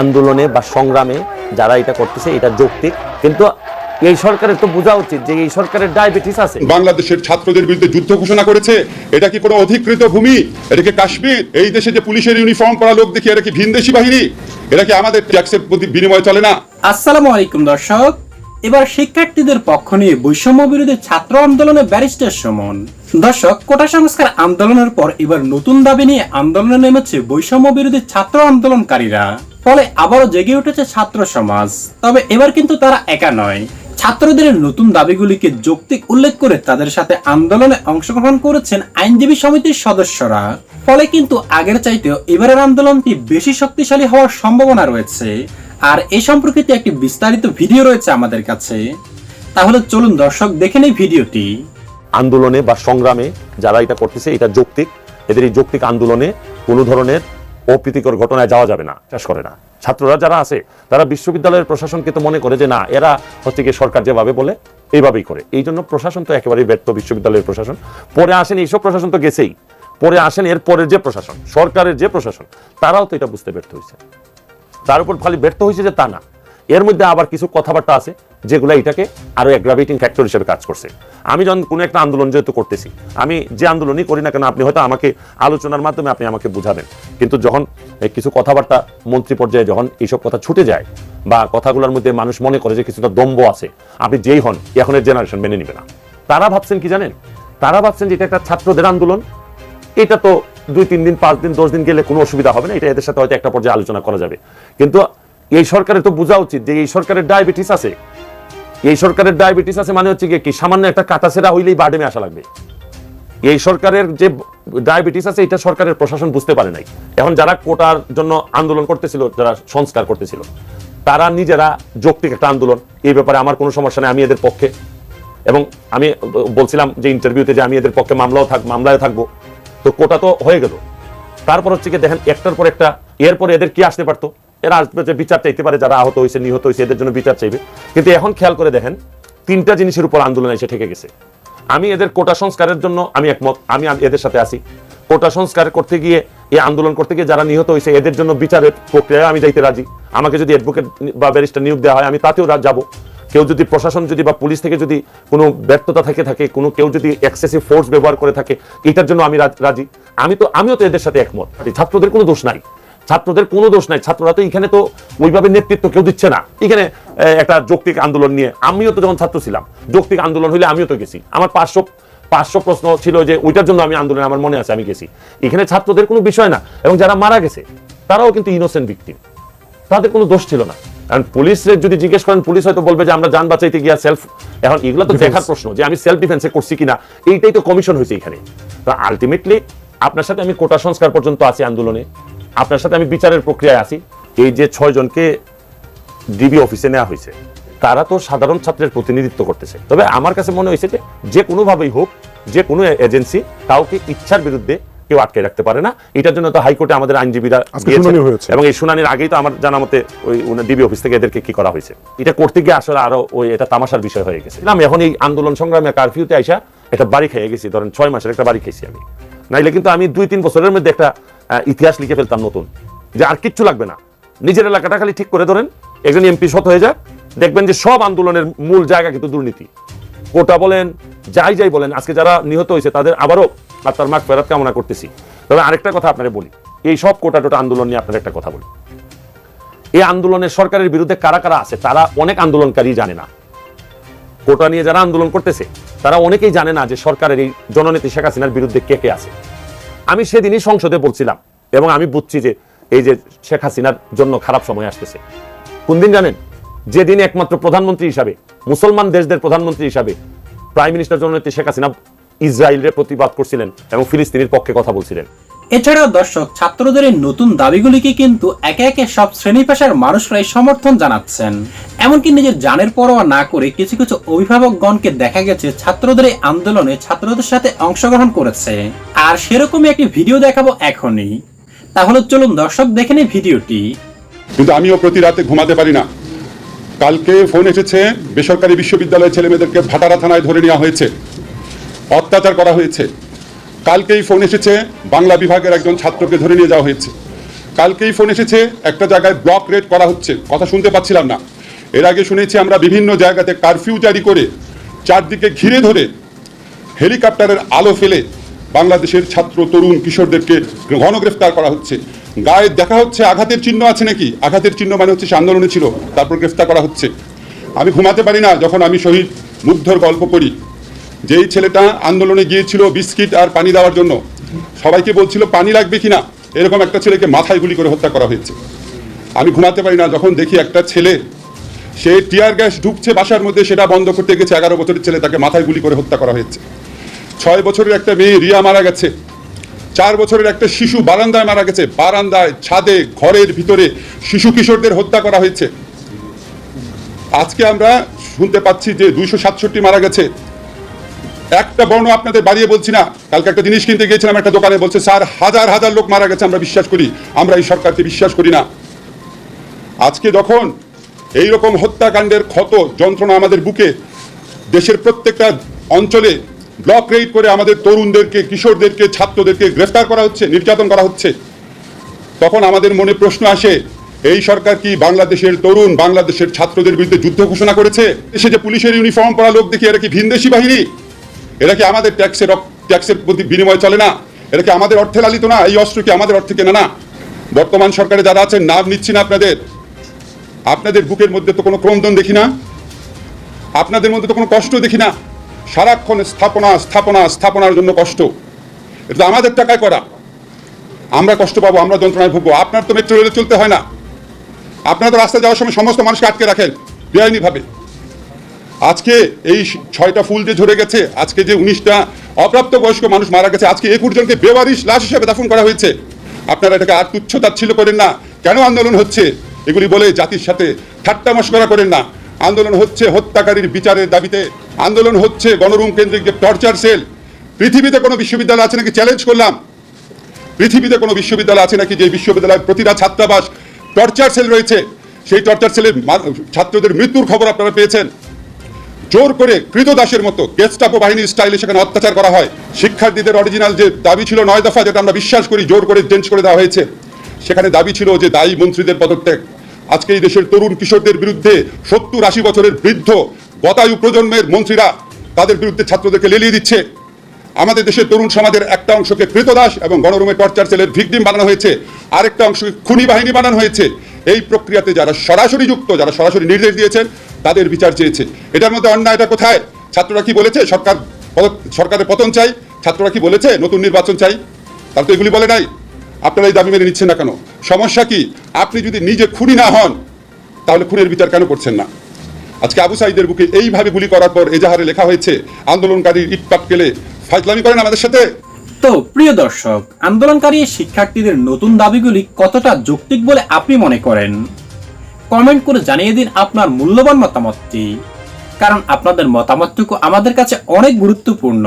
আন্দোলনে বা সংগ্রামে যারা এটা করতেছে এটা যৌক্তিক। কিন্তু এই সরকারের তো বোঝা উচিত যে এই সরকারের ডায়াবেটিস আছে। বাংলাদেশের ছাত্রদের বিরুদ্ধে যুদ্ধ ঘোষণা করেছে এটা কি কোনো অধিকৃত ভূমি? এটা কি কাশ্মীর? এই দেশে যে পুলিশের ইউনিফর্ম পরা লোক দেখি এটা কি ভিনদেশি বাহিনী? এটা কি আমাদের ট্যাক্সের প্রতি বিনিময় চলে না? আসসালামু আলাইকুম দর্শক। এবার শিক্ষার্থীদের পক্ষ নিয়ে বৈষম্য বিরোধী ছাত্র আন্দোলনে ব্যারিস্টার সমন। দর্শক কোটা সংস্কার আন্দোলনের পর এবার নতুন দাবি নিয়ে আন্দোলনে নেমেছে বৈষম্য বিরোধী ছাত্র আন্দোলনকারীরা। ফলে আবারও জেগে উঠেছে ছাত্র সমাজ। তবে এবার কিন্তু তারা একা নয়। ছাত্রদের নতুন দাবিগুলিকে যৌক্তিক উল্লেখ করে তাদের সাথে আন্দোলনে অংশগ্রহণ করেছেন আইনজীবী সমিতির সদস্যরা। ফলে কিন্তু আগের চাইতেও এবারের আন্দোলনটি বেশি শক্তিশালী হওয়ার সম্ভাবনা রয়েছে। আর এ সম্পর্কিত একটি বিস্তারিত ভিডিও রয়েছে আমাদের কাছে। তাহলে চলুন দর্শক দেখে নেই ভিডিওটি। আন্দোলনে বা সংগ্রামে যারা এটা করতেছে, এটা যৌক্তিক। এদের এই যৌক্তিক আন্দোলনে কোনো ধরনের অপ্রীতিকর ঘটনায় যাওয়া যাবে না, চাষ করে না। ছাত্ররা যারা আছে, তারা বিশ্ববিদ্যালয়ের প্রশাসনকে তো মনে করে যে না, এরা হচ্ছে কি সরকার যেভাবে বলে, এইভাবেই করে। এই জন্য প্রশাসন তো একেবারেই ব্যর্থ, বিশ্ববিদ্যালয়ের প্রশাসন। পরে আসেন এইসব প্রশাসন তো গেছেই। পরে আসেন এর পরের যে প্রশাসন, সরকারের যে প্রশাসন, তারাও তো এটা বুঝতে ব্যর্থ হয়েছে। তার উপর খালি ব্যর্থ হয়েছে যে তা না। এর মধ্যে আবার কিছু কথাবার্তা আছে যেগুলো এটাকে আরও অ্যাগ্রাভেটিং ফ্যাক্টর হিসেবে কাজ করছে। আমি যখন কোনো একটা আন্দোলন যেহেতু করতেছি, আমি যে আন্দোলনই করি না কেন, আপনি হয়তো আমাকে আলোচনার মাধ্যমে আপনি আমাকে বুঝাবেন। কিন্তু যখন কিছু কথাবার্তা মন্ত্রী পর্যায়ে যখন এইসব কথা ছুটে যায় বা কথাগুলোর মধ্যে মানুষ মনে করে যে কিছুটা দম্ব আছে, আপনি যেই হন, এখনের জেনারেশন মেনে নিবে না। তারা ভাবছেন কি জানেন? তারা ভাবছেন যে এটা একটা ছাত্রদের আন্দোলন। এটা তো দুই, তিন দিন, পাঁচ দিন, দশ দিন গেলে কোনো অসুবিধা হবে না। এটা এদের সাথে হয়তো একটা পর্যায়ে আলোচনা করা যাবে। কিন্তু এই সরকারের তো বোঝা উচিত যে এই সরকারের ডায়াবেটিস আছে। এই সরকারের ডায়াবেটিস আছে মানে হচ্ছে কি, সামান্য একটা কাটাছেরা হইলেই বার্ডেমে আসা লাগবে। এই সরকারের যে ডায়াবেটিস আছে, এটা সরকারের প্রশাসন বুঝতে পারে নাই। এখন যারা কোটার জন্য আন্দোলন করতেছিল, যারা সংস্কার করতেছিল, তারা নিজেরা যৌক্তিক একটা আন্দোলন। এই ব্যাপারে আমার কোনো সমস্যা নেই, আমি এদের পক্ষে। এবং আমি বলছিলাম যে ইন্টারভিউতে যে আমি এদের পক্ষে মামলাও থাক, মামলায় থাকব। তো কোটা তো হয়ে গেল। তারপর হচ্ছে কি দেখেন, একটার পর একটা, এরপরে এদের কি আসতে পারতো? এরা আসবে যে বিচার চাইতে পারে, যারা আহত হয়েছে নিহত হয়েছে এদের জন্য বিচার চাইবে। কিন্তু এখন খেয়াল করে দেখেন, তিনটা জিনিসের উপর আন্দোলন এসে ঠেকে গেছে। আমি এদের কোটা সংস্কারের জন্য আমি একমত, আমি এদের সাথে আছি। কোটা সংস্কার করতে গিয়ে, এই আন্দোলন করতে গিয়ে যারা নিহত হয়েছে এদের জন্য বিচারের প্রক্রিয়ায় আমি যাইতে রাজি। আমাকে যদি অ্যাডভোকেট বা ব্যারিস্টার নিয়োগ দেওয়া হয়, আমি তাতেও যাব। কেউ যদি প্রশাসন যদি বা পুলিশ থেকে যদি কোনো ব্যর্থতা থেকে থাকে, কোনো কেউ যদি এক্সেসিভ ফোর্স ব্যবহার করে থাকে, এটার জন্য আমি রাজি। আমি তো আমিও তো এদের সাথে একমত। ছাত্রদের কোনো দোষ নাই। ছাত্রদের কোনো দোষ নাই। ছাত্ররা তো এখানে তো ওইভাবে নেতৃত্ব কেউ দিচ্ছে না। এখানে একটা যৌক্তিক আন্দোলন নিয়ে আমিও তো যখন ছাত্র ছিলাম, যৌক্তিক আন্দোলন হইলে আমিও তো গেছি। আমার পাঁচশো পাঁচশো প্রশ্ন ছিল যে ওইটার জন্য আমি আন্দোলনে আমার মনে আছে আমি গেছি। এখানে ছাত্রদের কোনো বিষয় না, এবং যারা মারা গেছে, তারাও কিন্তু ইনোসেন্ট ভিক্টিম তাদের কোনো দোষ ছিল না। কারণ পুলিশের যদি জিজ্ঞেস করেন, পুলিশ হয়তো বলবে যে আমরা যান বাঁচাইতে গিয়া সেলফ এখন এগুলো তো দেখার প্রশ্ন যে আমি সেলফ ডিফেন্সে করছি কিনা, এইটাই তো কমিশন হয়েছে এখানে। তো আলটিমেটলি আপনার সাথে আমি কোটা সংস্কার পর্যন্ত আছি আন্দোলনে। আপনার সাথে আমি বিচারের প্রক্রিয়ায় আছি। এই যে ছয় জনকে ডিবি অফিসে নেওয়া হয়েছে তারা তো সাধারণ ছাত্রের প্রতিনিধিত্ব করতেছে। তবে আমার কাছে মনে হয়েছে যে যে কোনোভাবেই হোক যে কোনো এজেন্সি কাউকে ইচ্ছার বিরুদ্ধে কেউ আটকে রাখতে পারে না। এটার জন্য তো হাইকোর্টে আমাদের আইনজীবীরা। এবং এই শুনানির আগেই তো আমার জানা মতে ওই ডিবি অফিস থেকে এদেরকে কি করা হয়েছে। এটা করতে গিয়ে আসলে আরও ওই এটা তামাশার বিষয় হয়ে গেছে। আমি এখন এই আন্দোলন সংগ্রামে কারফিউতে আইসা একটা বাড়ি খেয়ে গেছি। ধরেন ছয় মাসের একটা বাড়ি খেয়েছি আমি। নাইলে কিন্তু আমি দুই তিন বছরের মধ্যে একটা ইতিহাস লিখে ফেলতাম নতুন। যে আর কিচ্ছু লাগবে না। নিজের এলাকাটা খালি ঠিক করে ধরেন, একজন এমপি শত হয়ে যাক, দেখবেন যে সব আন্দোলনের মূল জায়গা কিন্তু দুর্নীতি। কোটা বলেন, যাই যাই বলেন, আজকে যারা নিহত হয়েছে তাদের আবারও আত্মার মাঠ ফেরত কামনা করতেছি। তবে আরেকটা কথা আপনারা বলি, এই সব কোটা টোটা আন্দোলন নিয়ে আপনার একটা কথা বলি। এই আন্দোলনের সরকারের বিরুদ্ধে কারা কারা আছে, তারা অনেক আন্দোলনকারী জানে না। কোটা নিয়ে যারা আন্দোলন করতেছে, তারা অনেকেই জানে না যে সরকারের এই জননেত্রী শেখ হাসিনার বিরুদ্ধে কে কে আছে। আমি সেদিনই সংসদে বলছিলাম এবং আমি বুঝছি যে এই যে শেখ হাসিনার জন্য খারাপ সময় আসতেছে। কোন দিন জানেন? যেদিন একমাত্র প্রধানমন্ত্রী হিসাবে, মুসলমান দেশদের প্রধানমন্ত্রী হিসাবে প্রাইম মিনিস্টার জন্য শেখ হাসিনা ইসরায়েলের প্রতিবাদ করছিলেন এবং ফিলিস্তিনের পক্ষে কথা বলছিলেন। এছাড়াও দর্শক, ছাত্রদের নতুন দাবিগুলিকে কিন্তু একে একে সব শ্রেণি পেশার মানুষরাই সমর্থন জানাচ্ছেন। এমনকি নিজের জানের পরোয়া না করে কিছু কিছু অভিভাবকগণকে দেখা গেছে ছাত্রদের এই আন্দোলনে ছাত্রদের সাথে অংশগ্রহণ করেছে। আর সেরকমই একটি ভিডিও দেখাবো এখনই। তাহলে চলুন দর্শক, দেখে নিই ভিডিওটি। কিন্তু আমিও প্রতি রাতে ঘুমাতে পারি না। কালকে ফোন এসেছে, বেসরকারি বিশ্ববিদ্যালয়ের ছেলেমেয়েদেরকে ভাটারা থানায় ধরে নেওয়া হয়েছে। অত্যাচার করা হয়েছে। কালকেই ফোন এসেছে, বাংলা বিভাগের একজন ছাত্রকে ধরে নিয়ে যাওয়া হয়েছে। কালকেই ফোন এসেছে, একটা জায়গায় ব্লক রেড করা হচ্ছে। কথা শুনতে পাচ্ছিলাম না। এর আগে শুনেছি আমরা বিভিন্ন জায়গাতে কারফিউ জারি করে, চারদিকে ঘিরে ধরে হেলিকপ্টারের আলো ফেলে বাংলাদেশের ছাত্র, তরুণ, কিশোরদেরকে গণগ্রেফতার করা হচ্ছে। গায়ে দেখা হচ্ছে আঘাতের চিহ্ন আছে নাকি? আঘাতের চিহ্ন মানে হচ্ছে সে আন্দোলনে ছিল, তারপর গ্রেফতার করা হচ্ছে। আমি ঘুমাতে পারি না যখন আমি শহীদ মুগ্ধর গল্প পড়ি। যেই ছেলেটা আন্দোলনে গিয়েছিল বিস্কিট আর পানি দেওয়ার জন্য, সবাইকে বলছিল, পানি লাগবে কিনা? এরকম একটা ছেলেকে মাথায় গুলি করে হত্যা করা হয়েছে। আমি ঘুমাতে পারি না যখন দেখি একটা ছেলে, সে টিয়ার গ্যাস ঢুকছে বাসার মধ্যে, সেটা বন্ধ করতে গেছে, এগারো বছরের ছেলে তাকে মাথায় গুলি করে হত্যা করা হয়েছে। ছয় বছরের একটা মেয়ে রিয়া মারা গেছে। চার বছরের একটা শিশু বারান্দায় মারা গেছে। বারান্দায়, ছাদে, ঘরের ভিতরে শিশু কিশোরদের হত্যা করা হয়েছে। আজকে আমরা শুনতে পাচ্ছি যে দুইশো সাতষট্টি মারা গেছে। একটা বর্ণ আপনাদের বাড়িয়ে বলছি না। কালকে একটা জিনিস কিনতে গিয়েছিলাম একটা দোকানে, বলছে, স্যার, হাজার হাজার লোক মারা গেছে, আমরা বিশ্বাস করি। আমরা এই সরকারকে বিশ্বাস করি না। আজকে যখন এই রকম হত্যাকাণ্ডের ক্ষত, যন্ত্রণা আমাদের বুকে, দেশের প্রত্যেকটা অঞ্চলে ব্লক রেড করে আমাদের তরুণদেরকে, কিশোরদেরকে, ছাত্রদেরকে গ্রেফতার করা হচ্ছে, নির্যাতন করা হচ্ছে, তখন আমাদের মনে প্রশ্ন আসে, এই সরকার কি বাংলাদেশের তরুণ, বাংলাদেশের ছাত্রদের বিরুদ্ধে যুদ্ধ ঘোষণা করেছে? দেশে যে পুলিশের ইউনিফর্ম পরা লোক দেখি, এরা কি ভিনদেশি বাহিনী? এরা কি আমাদের ট্যাক্সের ট্যাক্সের প্রতি বিনিময় চলে না? এরা কি আমাদের অর্থে লালিত না? এই অস্ত্র কি আমাদের অর্থে কেনা না? বর্তমান সরকারে যারা আছেন, নাম নিচ্ছি না আপনাদের। আপনাদের বুকের মধ্যে তো কোনো ক্রন্দন দেখি না। আপনাদের মধ্যে তো কোনো কষ্ট দেখি না। সারাক্ষণ স্থাপনা স্থাপনা, স্থাপনার জন্য কষ্ট। এটা আমাদের টাকায় করা। আমরা কষ্ট পাবো, আমরা যন্ত্রণায় ভুগবো। আপনার তো মেট্রো রেলে চলতে হয় না। আপনারা তো রাস্তায় যাওয়ার সময় সমস্ত মানুষকে আটকে রাখেন, বেআইনিভাবে। আজকে এই ছয়টা ফুল যে ঝরে গেছে, আজকে যে উনিশটা অপ্রাপ্ত বয়স্ক মানুষ মারা গেছে, আজকে একুশ জনকে বেবারিশ লাশ হিসেবে দাফন করা হয়েছে। আপনারা এটাকে আর তুচ্ছ তাচ্ছিল্য করেন না। কেন আন্দোলন হচ্ছে? এগুলি বলে জাতির সাথে ঠাট্টা মস্করা করেন না। আন্দোলন হচ্ছে হত্যাকারীর বিচারের দাবিতে। আন্দোলন হচ্ছে গণরুম কেন্দ্রিক যে টর্চার সেল। পৃথিবীতে কোনো বিশ্ববিদ্যালয় আছে নাকি? চ্যালেঞ্জ করলাম। পৃথিবীতে কোনো বিশ্ববিদ্যালয় আছে নাকি যে বিশ্ববিদ্যালয়ের প্রতিটা ছাত্রাবাস টর্চার সেল রয়েছে? সেই টর্চার সেলের ছাত্রদের মৃত্যুর খবর আপনারা পেয়েছেন। জোর করে কৃতদাসের মতো গেস্টাপো বাহিনীর স্টাইলে সেখানে অত্যাচার করা হয়। শিক্ষার্থীদের অরিজিনাল যে দাবি ছিল নয় দফা, যেটা আমরা বিশ্বাস করি, জোর করে চেঞ্জ করে দেওয়া হয়েছে, সেখানে দাবি ছিল যে দায়ী মন্ত্রীদের পদত্যাগ। আজকে এই দেশের তরুণ কিশোরদের বিরুদ্ধে সত্তর আশি বছরের বৃদ্ধ গতায়ু প্রজন্মের মন্ত্রীরা তাদের বিরুদ্ধে ছাত্রদেরকে লেলিয়ে দিচ্ছে। আমাদের দেশের তরুণ সমাজের একটা অংশকে কৃতদাস এবং গণরুমে টর্চার সেলের ভিকটিম বানানো হয়েছে, আরেকটা অংশকে খুনি বাহিনী বানানো হয়েছে। এই প্রক্রিয়াতে যারা সরাসরি যুক্ত, যারা সরাসরি নির্দেশ দিয়েছেন তাদের বিচার চেয়েছে। এটার মধ্যে অন্যায়টা কোথায়? ছাত্ররা কি বলেছে? সরকার সরকারের পতন চাই। ছাত্ররা কি বলেছে? নতুন নির্বাচন চাই। তারা তো এগুলি বলে নাই। আপনারা এই দাবি মেনে নিচ্ছেন না কেন? সমস্যা কি? আপনি যদি নিজে খুনি না হন, তাহলে খুনের বিচার কেন করছেন না? আজকে আবু সাইদের বুকে এইভাবে গুলি করার পর এজাহারে লেখা হয়েছে আন্দোলনকারী ইট পাটকেলে ফাইজলামি করেন আমাদের সাথে। তো প্রিয় দর্শক, আন্দোলনকারী শিক্ষার্থীদের নতুন দাবিগুলি কতটা যৌক্তিক বলে আপনি মনে করেন? কমেন্ট করে জানিয়ে দিন আপনার মূল্যবান মতামতটি। কারণ আপনাদের মতামতটুকু আমাদের কাছে অনেক গুরুত্বপূর্ণ।